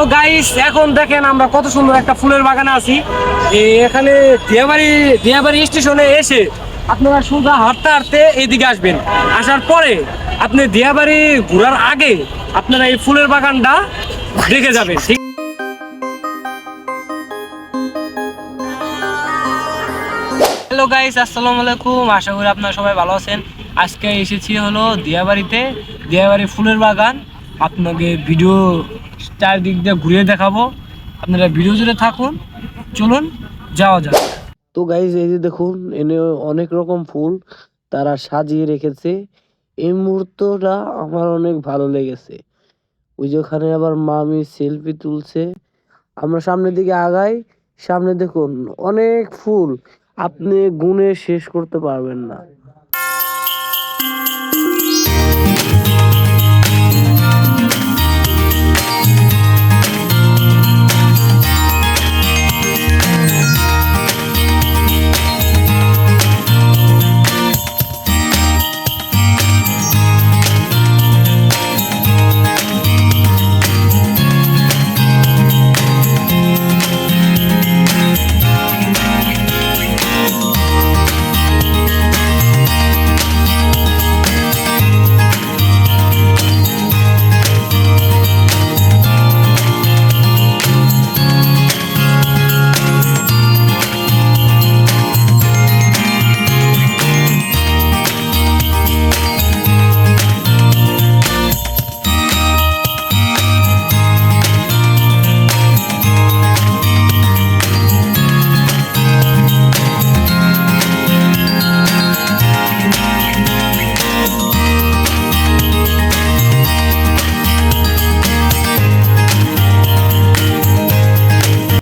তো গাইস এখন দেখেন আমরা কত সুন্দর একটা ফুলের বাগানে আছি। এখানে দিয়াবাড়ি দিয়াবাড়ি স্টেশনে এসে আপনারা সোজা হাঁটতে হাঁটতে এইদিকে আসবেন। আসার পরে আপনি দিয়াবাড়ি ঘোরার আগে আপনারা এই ফুলের বাগানটা দেখে যাবেন, ঠিক? হ্যালো গাইস আসসালামু আলাইকুম। আশা করি আপনারা সবাই ভালো আছেন। আজকে এসেছি হলো দিয়াবাড়িতে দিয়াবাড়ি ফুলের বাগান। আপনাকে ভিডিও চারদিক দিয়ে ঘুরিয়ে দেখাবো। আপনারা ভিডিও জুড়ে থাকুন। চলুন, যাওয়া যাক। তো গাইজ এই যে দেখুন, এনে অনেক রকম ফুল তারা সাজিয়ে রেখেছে। এই মুহূর্তটা আমার অনেক ভালো লেগেছে। ওই যে ওখানে আবার মামি সেলফি তুলছে। আমরা সামনের দিকে আগাই। সামনে দেখুন, অনেক ফুল। আপনি গুনে শেষ করতে পারবেন না।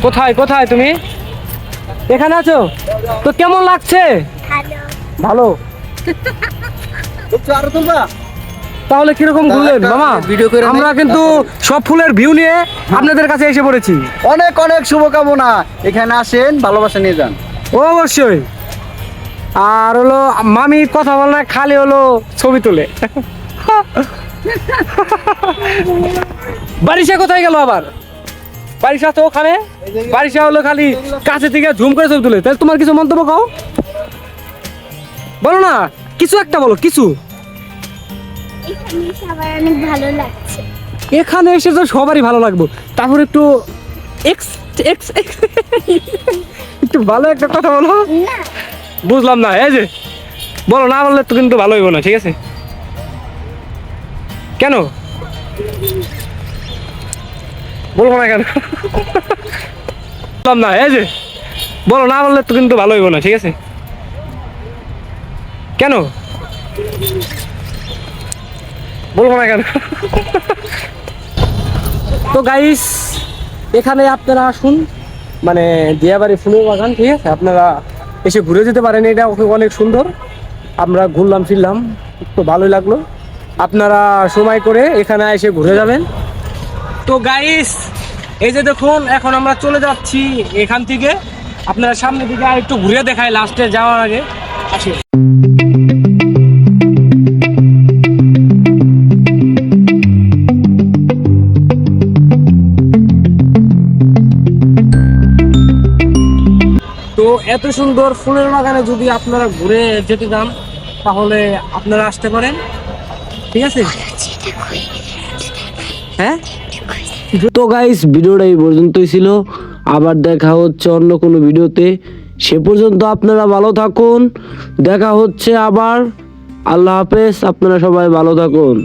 কোথায় কোথায় তুমি? এখানে আছো? তো কেমন লাগছে? ভালো। তাহলে কীরকম ঘুরলেন মামা? ভিডিও করে আমরা কিন্তু সব ফুলের ভিউ নিয়ে আপনাদের কাছে এসে পড়েছি। অনেক অনেক শুভকামনা। এখানে আসেন ভালোবাসা নিয়ে যান। ও অবশ্যই। আর হলো মামি কথা বলে না খালি হলো ছবি তুলে। বারিশা কোথায় গেল আবার? বারিশা তো ওখানে। বারিশা হলো খালি কাছে থেকে ঝুম করে ছবি তুলে। তাহলে তোমার কিছু মন্তব্য কও? বলো না কিছু একটা বলো কিছু। এখানে এসে তো সবারই ভালো লাগবে। তারপর একটু এক্স এক্স একটু ভালো একটা কথা বলো। বুঝলাম না এই যে। বলো না বললে তো কিন্তু ভালো হইব না ঠিক আছে? কেন? বলব না কেন? বুঝলাম না, এই যে, বলো, না বললে তো কিন্তু ভালো হইব না, ঠিক আছে? কেন? বলব না কেন? তো গাইস এখানে আপনারা আসুন মানে দিয়াবাড়ি ফুলের বাগান, ঠিক আছে? আপনারা এসে ঘুরে যেতে পারেন, এটা অনেক সুন্দর। আমরা ঘুরলাম, ফিরলাম তো ভালোই লাগল। আপনারা সময় করে এখানে এসে ঘুরে যাবেন। তো গাইস এই যে দেখুন এখন আমরা চলে যাচ্ছি এখান থেকে। আপনারা সামনের দিকে আর একটু ঘুরে দেখায় লাস্টে যাওয়ার আগে। আসি। তো এত সুন্দর ফুলের বাগানে যদি আপনারা ঘুরে যেতে চান তাহলে আপনারা আসতে পারেন। ঠিক আছে? হ্যাঁ? তো গাইস ভিডিওটা এই পর্যন্তই ছিল। আবার দেখা হচ্ছে অন্য কোনো ভিডিওতে। সে পর্যন্ত আপনারা ভালো থাকুন। দেখা হচ্ছে আবার। আল্লাহ হাফেজ, আপনারা সবাই ভালো থাকুন।